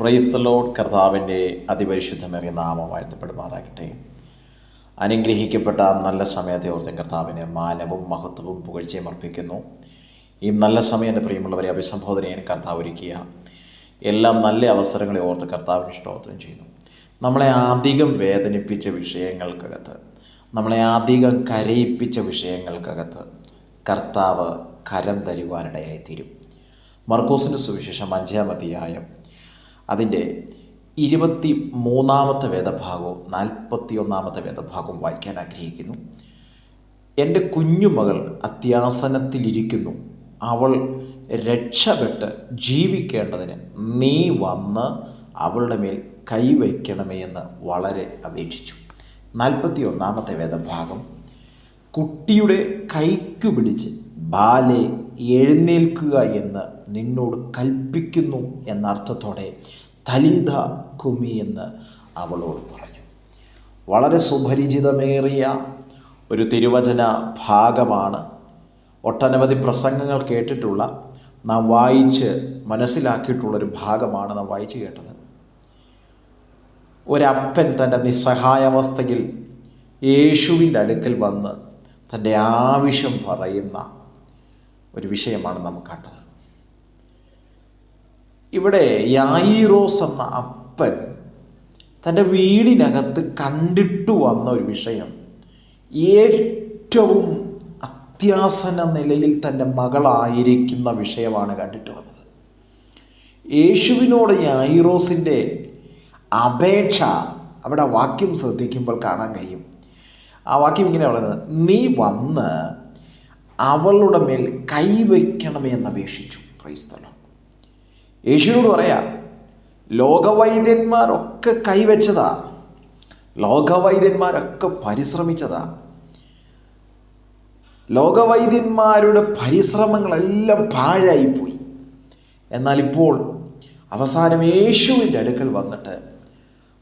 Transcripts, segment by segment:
ക്രൈസ്തലോഡ് കർത്താവിന്റെ അതിപരിശുദ്ധമേറിയ നാമം വാഴ്ത്തപ്പെടുമാറാകട്ടെ. അനുഗ്രഹിക്കപ്പെട്ട നല്ല സമയത്തെ ഓർത്ത് കർത്താവിന് മാനവും മഹത്വവും പുകഴ്ചയും അർപ്പിക്കുന്നു. ഈ നല്ല സമയം എന്റെ പ്രിയമുള്ളവരെ അഭിസംബോധന ചെയ്യാൻ കർത്താവ് ഒരുക്കിയ എല്ലാം നല്ല അവസരങ്ങളെ ഓർത്ത് കർത്താവിന് സ്തോത്രം ചെയ്യുന്നു. നമ്മളെ അധികം വേദനിപ്പിച്ച വിഷയങ്ങൾക്കകത്ത് നമ്മളെ അധികം കരയിപ്പിച്ച വിഷയങ്ങൾക്കകത്ത് കർത്താവ് കരം തരുവാനിടയായി തീരും മർക്കോസിന്റെ സുവിശേഷം അഞ്ചാം അധ്യായം അതിന്റെ ഇരുപത്തി മൂന്നാമത്തെ വേദഭാഗവും നാൽപ്പത്തി ഒന്നാമത്തെ വേദഭാഗവും വായിക്കാൻ ആഗ്രഹിക്കുന്നു. എന്റെ കുഞ്ഞുമകൾ അത്യാസനത്തിലിരിക്കുന്നു. അവൾ രക്ഷപ്പെട്ട് ജീവിക്കേണ്ടതിന് നീ വന്ന് അവളുടെ മേൽ കൈവയ്ക്കണമേ എന്ന് വളരെ അപേക്ഷിച്ചു. നാൽപ്പത്തി ഒന്നാമത്തെ വേദഭാഗം. കുട്ടിയുടെ കൈക്കു പിടിച്ച് ബാലെ എഴുന്നേൽക്കുക എന്ന് നിന്നോട് കൽപ്പിക്കുന്നു എന്നർത്ഥത്തോടെ തലീത കുമി എന്ന് അവളോട് പറഞ്ഞു. വളരെ സുപരിചിതമേറിയ ഒരു തിരുവചന ഭാഗമാണ്. ഒട്ടനവധി പ്രസംഗങ്ങൾ കേട്ടിട്ടുള്ള നാം വായിച്ച് മനസ്സിലാക്കിയിട്ടുള്ളൊരു ഭാഗമാണ് നാം വായിച്ചു കേട്ടത്. ഒരപ്പൻ തന്റെ നിസ്സഹായാവസ്ഥയിൽ യേശുവിന്റെ അടുക്കൽ വന്ന് തന്റെ ആവശ്യം പറയുന്ന ഒരു വിഷയമാണ് നാം കണ്ടത്. ഇവിടെ യായിറോസ് എന്ന അപ്പൻ തന്റെ വീടിനകത്ത് കണ്ടിട്ടു വന്ന ഒരു വിഷയം. ഏറ്റവും അത്യാസന നിലയിൽ തന്റെ മകളായിരിക്കുന്ന വിഷയമാണ് കണ്ടിട്ട് വന്നത്. യേശുവിനോട് യായിറോസിന്റെ അപേക്ഷ അവിടെ വാക്യം ശ്രദ്ധിക്കുമ്പോൾ കാണാൻ കഴിയും. ആ വാക്യം ഇങ്ങനെ പറയുന്നത് നീ വന്ന് അവളുടെ മേൽ കൈവയ്ക്കണമേ എന്ന് അപേക്ഷിച്ചു. ക്രൈസ്തലം യേശുവിനോട് പറയാ ലോകവൈദ്യന്മാരൊക്കെ കൈവച്ചതാ. ലോകവൈദ്യന്മാരൊക്കെ പരിശ്രമിച്ചതാ. ലോകവൈദ്യന്മാരുടെ പരിശ്രമങ്ങളെല്ലാം പാഴായിപ്പോയി. എന്നാൽ ഇപ്പോൾ അവസാനം യേശുവിന്റെ അടുക്കൽ വന്നിട്ട്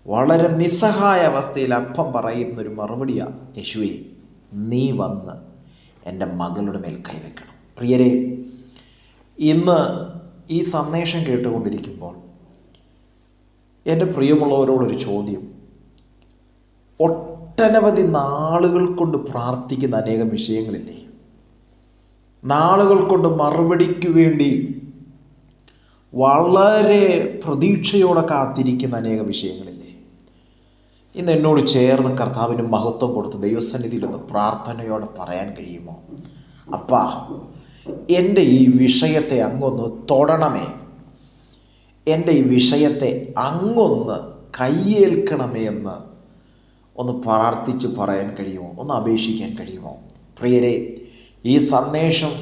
വളരെ നിസ്സഹായ അവസ്ഥയിൽ അപ്പം പറയുന്നൊരു മറുപടിയാണ് യേശുവേ നീ വന്ന് എന്റെ മകളുടെ മേൽ കൈവയ്ക്കണം. പ്രിയരെ ഇന്ന് ഈ സന്ദേശം കേട്ടുകൊണ്ടിരിക്കുമ്പോൾ എന്റെ പ്രിയമുള്ളവരോടൊരു ചോദ്യം. ഒട്ടനവധി നാളുകൾ കൊണ്ട് പ്രാർത്ഥിക്കുന്ന അനേകം വിഷയങ്ങളില്ലേ? നാളുകൾ കൊണ്ട് മറുപടിക്ക് വേണ്ടി വളരെ പ്രതീക്ഷയോടെ കാത്തിരിക്കുന്ന അനേക വിഷയങ്ങളില്ലേ? ഇന്ന് എന്നോട് ചേർന്ന് കർത്താവിന് മഹത്വം കൊടുത്ത് ദൈവസന്നിധിയിലൊന്ന് പ്രാർത്ഥനയോടെ പറയാൻ കഴിയുമോ? അപ്പാ എന്റെ ഈ വിഷയത്തെ അങ്ങൊന്ന് തൊടണമേ. എന്റെ ഈ വിഷയത്തെ അങ്ങൊന്ന് കയ്യേൽക്കണമേ എന്ന് ഒന്ന് പ്രാർത്ഥിച്ച് പറയാൻ കഴിയുമോ? ഒന്ന് അപേക്ഷിക്കാൻ കഴിയുമോ? പ്രിയരെ ഈ സന്ദേശം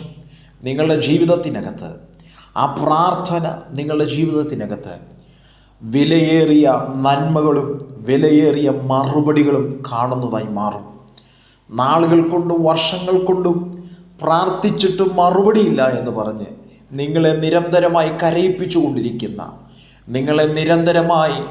നിങ്ങളുടെ ജീവിതത്തിനകത്ത് ആ പ്രാർത്ഥന നിങ്ങളുടെ ജീവിതത്തിനകത്ത് വിലയേറിയ നന്മകളും വിലയേറിയ മറുപടികളും കാണുന്നതായി മാറും. നാളുകൾ കൊണ്ടും വർഷങ്ങൾ കൊണ്ടും പ്രാർത്ഥിച്ചിട്ടും മറുപടിയില്ല എന്ന് പറഞ്ഞ് നിങ്ങളെ നിരന്തരമായി കരയിപ്പിച്ചു കൊണ്ടിരിക്കുന്ന നിങ്ങളെ നിരന്തരമായി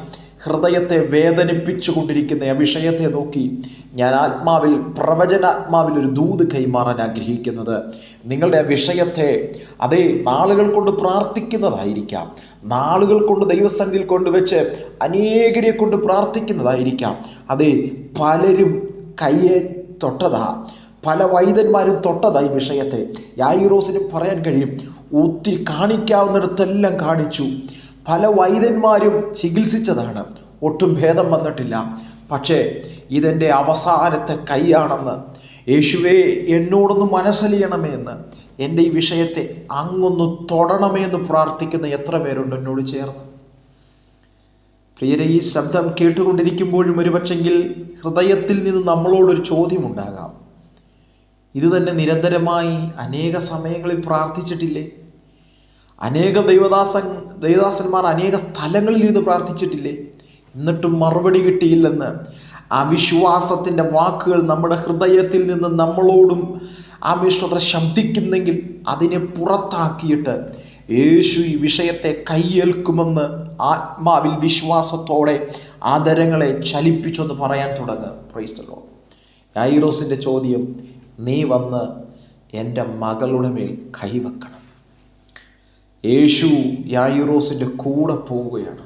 ഹൃദയത്തെ വേദനിപ്പിച്ചു കൊണ്ടിരിക്കുന്ന ആ വിഷയത്തെ നോക്കി ഞാൻ ആത്മാവിൽ പ്രവചനാത്മാവിൽ ഒരു ദൂത് കൈമാറാൻ ആഗ്രഹിക്കുന്നത്. നിങ്ങളുടെ ആ വിഷയത്തെ അതേ നാളുകൾ കൊണ്ട് പ്രാർത്ഥിക്കുന്നതായിരിക്കാം. നാളുകൾ കൊണ്ട് ദൈവസന്നിധിയിൽ കൊണ്ടുവച്ച് അനേകരെ കൊണ്ട് പ്രാർത്ഥിക്കുന്നതായിരിക്കാം. അതേ പലരും കയ്യെ തൊട്ടതാ. പല വൈദ്യന്മാരും തൊട്ടതായി വിഷയത്തെ. യായിറോസിന് പറയാൻ കഴിയും ഒത്തിരി കാണിക്കാവുന്നിടത്തെല്ലാം കാണിച്ചു. പല വൈദ്യന്മാരും ചികിത്സിച്ചതാണ്. ഒട്ടും ഭേദം വന്നിട്ടില്ല. പക്ഷേ ഇതെന്റെ അവസാനത്തെ കൈയാണെന്ന്. യേശുവേ എന്നോടൊന്ന് മനസ്സലിയണമേ എന്ന് എന്റെ ഈ വിഷയത്തെ അങ്ങൊന്ന് തൊടണമേ എന്ന് പ്രാർത്ഥിക്കുന്ന എത്ര പേരുണ്ട് എന്നോട് ചേർന്ന്. പ്രിയരെ ഈ ശബ്ദം കേട്ടുകൊണ്ടിരിക്കുമ്പോഴും ഒരുപക്ഷെങ്കിൽ ഹൃദയത്തിൽ നിന്ന് നമ്മളോടൊരു ചോദ്യമുണ്ടാകാം. ഇത് തന്നെ നിരന്തരമായി അനേക സമയങ്ങളിൽ പ്രാർത്ഥിച്ചിട്ടില്ലേ? അനേക ദൈവദാസൻ ദൈവദാസന്മാർ അനേക സ്ഥലങ്ങളിൽ ഇരുന്ന് പ്രാർത്ഥിച്ചിട്ടില്ലേ? എന്നിട്ടും മറുപടി കിട്ടിയില്ലെന്ന് അവിശ്വാസത്തിന്റെ വാക്കുകൾ നമ്മുടെ ഹൃദയത്തിൽ നിന്ന് നമ്മളോടും ആ വിശ്വത ശബ്ദിക്കുന്നെങ്കിൽ അതിനെ പുറത്താക്കിയിട്ട് യേശു ഈ വിഷയത്തെ കയ്യേൽക്കുമെന്ന് ആത്മാവിൽ വിശ്വാസത്തോടെ ആദരങ്ങളെ ചലിപ്പിച്ചൊന്ന് പറയാൻ തുടങ്ങുക പ്രൈസ്തലോ യായിറോസിന്റെ ചോദ്യം നീ വന്ന് എന്റെ മകളുടെ മേൽ കൈവെക്കണം യേശു യായുറോസിന്റെ കൂടെ പോവുകയാണ്.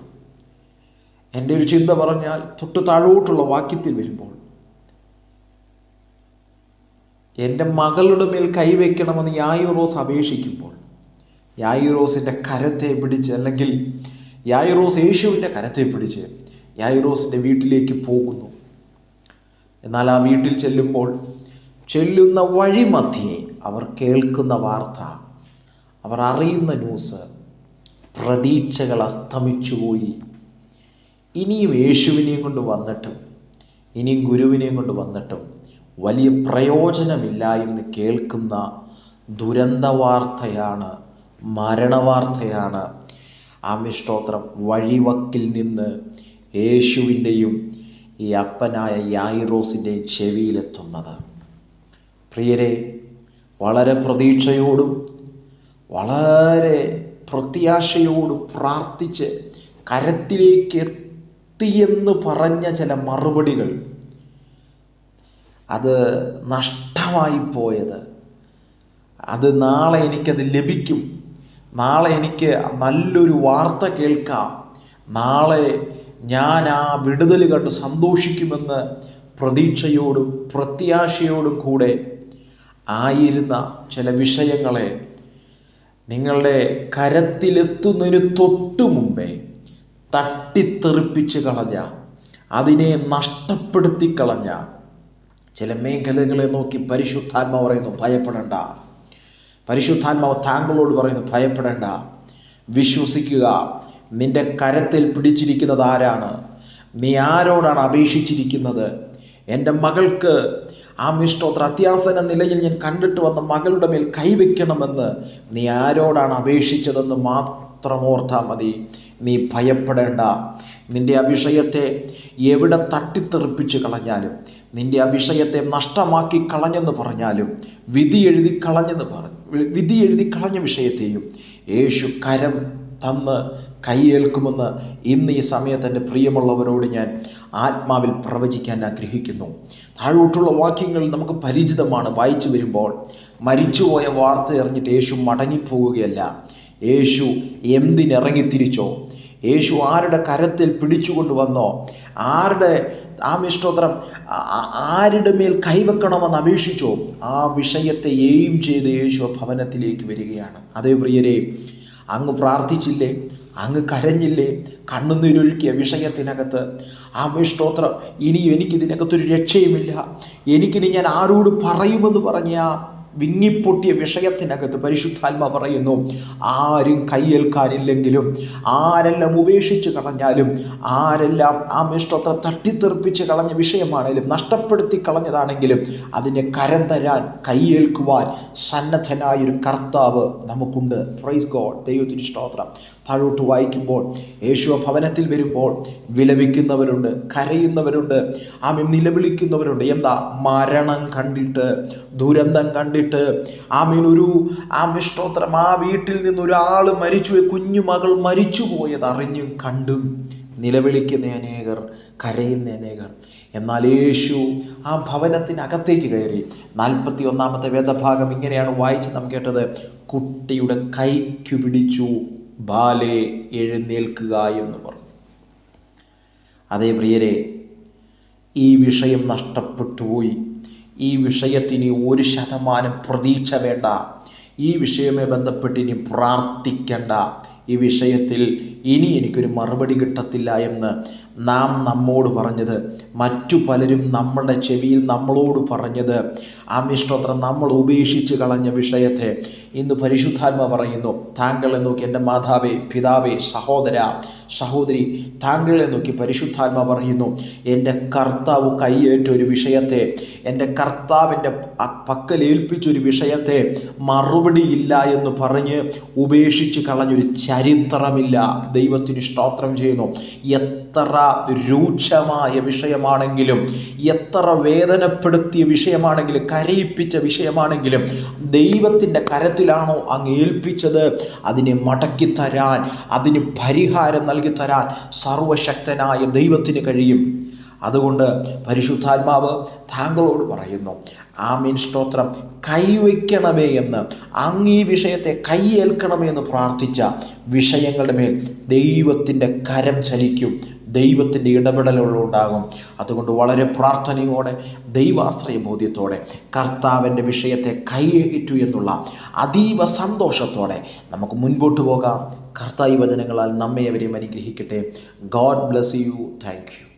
എന്റെ ഒരു ചിന്ത പറഞ്ഞാൽ തൊട്ട് താഴോട്ടുള്ള വാക്യത്തിൽ വരുമ്പോൾ എന്റെ മകളുടെ മേൽ കൈവയ്ക്കണമെന്ന് യായുറോസ് അപേക്ഷിക്കുമ്പോൾ യായുറോസിന്റെ കരത്തെ പിടിച്ച് അല്ലെങ്കിൽ യായുറോസ് യേശുവിന്റെ കരത്തെ പിടിച്ച് യായുറോസിന്റെ വീട്ടിലേക്ക് പോകുന്നു. എന്നാൽ ആ വീട്ടിൽ ചെല്ലുമ്പോൾ ചെല്ലുന്ന വഴിമധ്യേ അവർ കേൾക്കുന്ന വാർത്ത അവർ അറിയുന്ന ന്യൂസ് പ്രതീക്ഷകൾ അസ്തമിച്ചുപോയി. ഇനിയും യേശുവിനെയും കൊണ്ട് വന്നിട്ടും ഇനിയും ഗുരുവിനെയും കൊണ്ട് വന്നിട്ടും വലിയ പ്രയോജനമില്ല എന്ന് കേൾക്കുന്ന ദുരന്ത വാർത്തയാണ് മരണവാർത്തയാണ് ആമിഷ്ടോത്രം വഴിവക്കിൽ നിന്ന് യേശുവിന്റെയും ഈ അപ്പനായ യായിറോസിന്റെയും ചെവിയിലെത്തുന്നത്. പ്രിയരെ വളരെ പ്രതീക്ഷയോടും വളരെ പ്രത്യാശയോടും പ്രാർത്ഥിച്ച് കരത്തിലേക്ക് എത്തിയെന്ന് പറഞ്ഞ ചില മറുപടികൾ. അത് നഷ്ടമായി പോയത്. അത് നാളെ എനിക്കത് ലഭിക്കും. നാളെ എനിക്ക് നല്ലൊരു വാർത്ത കേൾക്കാം. നാളെ ഞാൻ ആ വിടുതൽ കണ്ട് സന്തോഷിക്കുമെന്ന് പ്രതീക്ഷയോടും പ്രത്യാശയോടും കൂടെ ആയിരുന്ന ചില വിഷയങ്ങളെ നിങ്ങളുടെ കരത്തിലെത്തുന്നതിന് തൊട്ടു മുമ്പേ തട്ടിത്തെറിപ്പിച്ച് കളഞ്ഞ അതിനെ നഷ്ടപ്പെടുത്തി കളഞ്ഞ ചില മേഖലകളെ നോക്കി പരിശുദ്ധാത്മാവ് പറയുന്നു ഭയപ്പെടേണ്ട. പരിശുദ്ധാത്മാവ് താങ്കളോട് പറയുന്നു ഭയപ്പെടേണ്ട. വിശ്വസിക്കുക നിന്റെ കരത്തിൽ പിടിച്ചിരിക്കുന്നത് ആരാണ്? നീ ആരോടാണ് അപേക്ഷിച്ചിരിക്കുന്നത്? എന്റെ മകൾക്ക് ആ മിഷ്ടോത്ര അത്യാസന നിലയിൽ ഞാൻ കണ്ടിട്ട് വന്ന മകളുടെ മേൽ കൈവയ്ക്കണമെന്ന് നീ ആരോടാണ് അപേക്ഷിച്ചതെന്ന് മാത്രം ഓർത്താൽ മതി. നീ ഭയപ്പെടേണ്ട. നിന്റെ അഭിഷയത്തെ എവിടെ തട്ടിത്തെറിപ്പിച്ച് കളഞ്ഞാലും നിന്റെ അഭിഷയത്തെ നഷ്ടമാക്കി കളഞ്ഞെന്ന് പറഞ്ഞാലും വിധി എഴുതി കളഞ്ഞെന്ന് പറഞ്ഞു വിധി എഴുതി കളഞ്ഞ വിഷയത്തെയും യേശു കരം തന്ന് കൈയേൽക്കുമെന്ന് ഇന്ന് ഈ സമയത്ത് എന്റെ പ്രിയമുള്ളവരോട് ഞാൻ ആത്മാവിൽ പ്രവചിക്കാൻ ആഗ്രഹിക്കുന്നു. താഴോട്ടുള്ള വാക്യങ്ങൾ നമുക്ക് പരിചിതമാണ്. വായിച്ചു വരുമ്പോൾ മരിച്ചുപോയ വാർത്ത എറിഞ്ഞിട്ട് യേശു മടങ്ങിപ്പോവുകയല്ല യേശു എന്തിനിറങ്ങി തിരിച്ചോ? യേശു ആരുടെ കരത്തിൽ പിടിച്ചുകൊണ്ട് വന്നോ? ആരുടെ ആ മിഷ്ടോത്രം ആരുടെ മേൽ കൈവെക്കണമെന്ന് അപേക്ഷിച്ചോ? ആ വിഷയത്തെ എയിം ചെയ്ത് യേശു ഭവനത്തിലേക്ക് വരികയാണ്. അതേ പ്രിയരെ അങ്ങ് പ്രാർത്ഥിച്ചില്ലേ? അങ്ങ് കരഞ്ഞില്ലേ? കണ്ണുനീരൊഴുക്കിയ വിഷയത്തിനകത്ത്. ആ വിഷ്ണോത്രം ഇനിയും എനിക്കിതിനകത്തൊരു രക്ഷയുമില്ല. എനിക്കിനി ഞാൻ ആരോട് പറയുമെന്ന് പറഞ്ഞ വിങ്ങിപ്പൊട്ടിയ വിഷയത്തിനകത്ത് പരിശുദ്ധാത്മ പറയുന്നു ആരും കയ്യേൽക്കാനില്ലെങ്കിലും ആരെല്ലാം ഉപേക്ഷിച്ച് കളഞ്ഞാലും ആരെല്ലാം ആ മിഷ്ടത്തെ തട്ടിത്തെറിപ്പിച്ച് കളഞ്ഞ വിഷയമാണെങ്കിലും നഷ്ടപ്പെടുത്തി കളഞ്ഞതാണെങ്കിലും അതിനെ കരം തരാൻ കയ്യേൽക്കുവാൻ സന്നദ്ധനായൊരു കർത്താവ് നമുക്കുണ്ട്. പ്രൈസ് ഗോഡ് ദൈവത്തിന് സ്തോത്രം. താഴോട്ട് വായിക്കുമ്പോൾ യേശു ഭവനത്തിൽ വരുമ്പോൾ വിലപിക്കുന്നവരുണ്ട് കരയുന്നവരുണ്ട് ആമി നിലവിളിക്കുന്നവരുണ്ട്. എന്താ? മരണം കണ്ടിട്ട് ദുരന്തം കണ്ടിട്ട് ആമീൻ ഒരു ആമീൻ സ്തോത്രം. ആ വീട്ടിൽ നിന്ന് ഒരാൾ മരിച്ചു കുഞ്ഞു മകൾ മരിച്ചു പോയത് അറിഞ്ഞും കണ്ടും നിലവിളിക്കുന്ന അനേകർ കരയുന്ന അനേകർ. എന്നാൽ യേശു ആ ഭവനത്തിനകത്തേക്ക് കയറി. നാൽപ്പത്തി ഒന്നാമത്തെ വേദഭാഗം ഇങ്ങനെയാണ് വായിച്ച് നാം കേട്ടത്. കുട്ടിയുടെ കൈക്കു പിടിച്ചു ബാലെ എഴുന്നേൽക്കുക എന്ന് പറഞ്ഞു. അതേ പ്രിയരെ ഈ വിഷയം നഷ്ടപ്പെട്ടുപോയി ഈ വിഷയത്തിന് ഒരു ശതമാനം പ്രതീക്ഷ വേണ്ട. ഈ വിഷയവുമായി ബന്ധപ്പെട്ട് ഇനി പ്രാർത്ഥിക്കേണ്ട. ഈ വിഷയത്തിൽ ഇനി എനിക്കൊരു മറുപടി കിട്ടത്തില്ല എന്ന് നാം നമ്മോട് പറഞ്ഞത് മറ്റു പലരും നമ്മളുടെ ചെവിയിൽ നമ്മളോട് പറഞ്ഞത്. ആ മിഷ്ടോത്രം നമ്മൾ ഉപേക്ഷിച്ച് കളഞ്ഞ വിഷയത്തെ ഇന്ന് പരിശുദ്ധാത്മ പറയുന്നു. താങ്കളെ നോക്കി എന്റെ മാതാവേ പിതാവേ സഹോദര സഹോദരി താങ്കളെ നോക്കി പരിശുദ്ധാത്മ പറയുന്നു എന്റെ കർത്താവ് കൈയേറ്റ ഒരു വിഷയത്തെ എന്റെ കർത്താവിന്റെ പക്കൽ ഏൽപ്പിച്ചൊരു വിഷയത്തെ മറുപടിയില്ല എന്ന് പറഞ്ഞ് ഉപേക്ഷിച്ച് കളഞ്ഞൊരു ചരിത്രമില്ല. ദൈവത്തിന് സ്തോത്രം ചെയ്യുന്നു. എത്ര രൂക്ഷമായ വിഷയമാണെങ്കിലും എത്ര വേദനപ്പെടുത്തിയ വിഷയമാണെങ്കിലും കരയിപ്പിച്ച വിഷയമാണെങ്കിലും ദൈവത്തിന്റെ കരത്തിലാണോ അങ്ങ് ഏൽപ്പിച്ചത്? അതിനെ മടക്കി തരാൻ അതിന് പരിഹാരം നൽകി തരാൻ സർവശക്തനായ ദൈവത്തിന് കഴിയും. അതുകൊണ്ട് പരിശുദ്ധാത്മാവ് താങ്കളോട് പറയുന്നു ആമീൻ സ്തോത്രം. കൈവയ്ക്കണമേ എന്ന്. അങ്ങ് ഈ വിഷയത്തെ കൈയേൽക്കണമേ എന്ന് പ്രാർത്ഥിച്ച വിഷയങ്ങളുടെ മേൽ ദൈവത്തിന്റെ കരം ചലിക്കും. ദൈവത്തിന്റെ ഇടപെടലുകളുണ്ടാകും അതുകൊണ്ട് വളരെ പ്രാർത്ഥനയോടെ ദൈവാശ്രയ ബോധ്യത്തോടെ കർത്താവിന്റെ വിഷയത്തെ കൈയേറ്റു എന്നുള്ള അതീവ സന്തോഷത്തോടെ നമുക്ക് മുൻപോട്ട് പോകാം. കർത്തായി വചനങ്ങളാൽ നമ്മെ അവരെയും അനുഗ്രഹിക്കട്ടെ. God bless you. Thank you.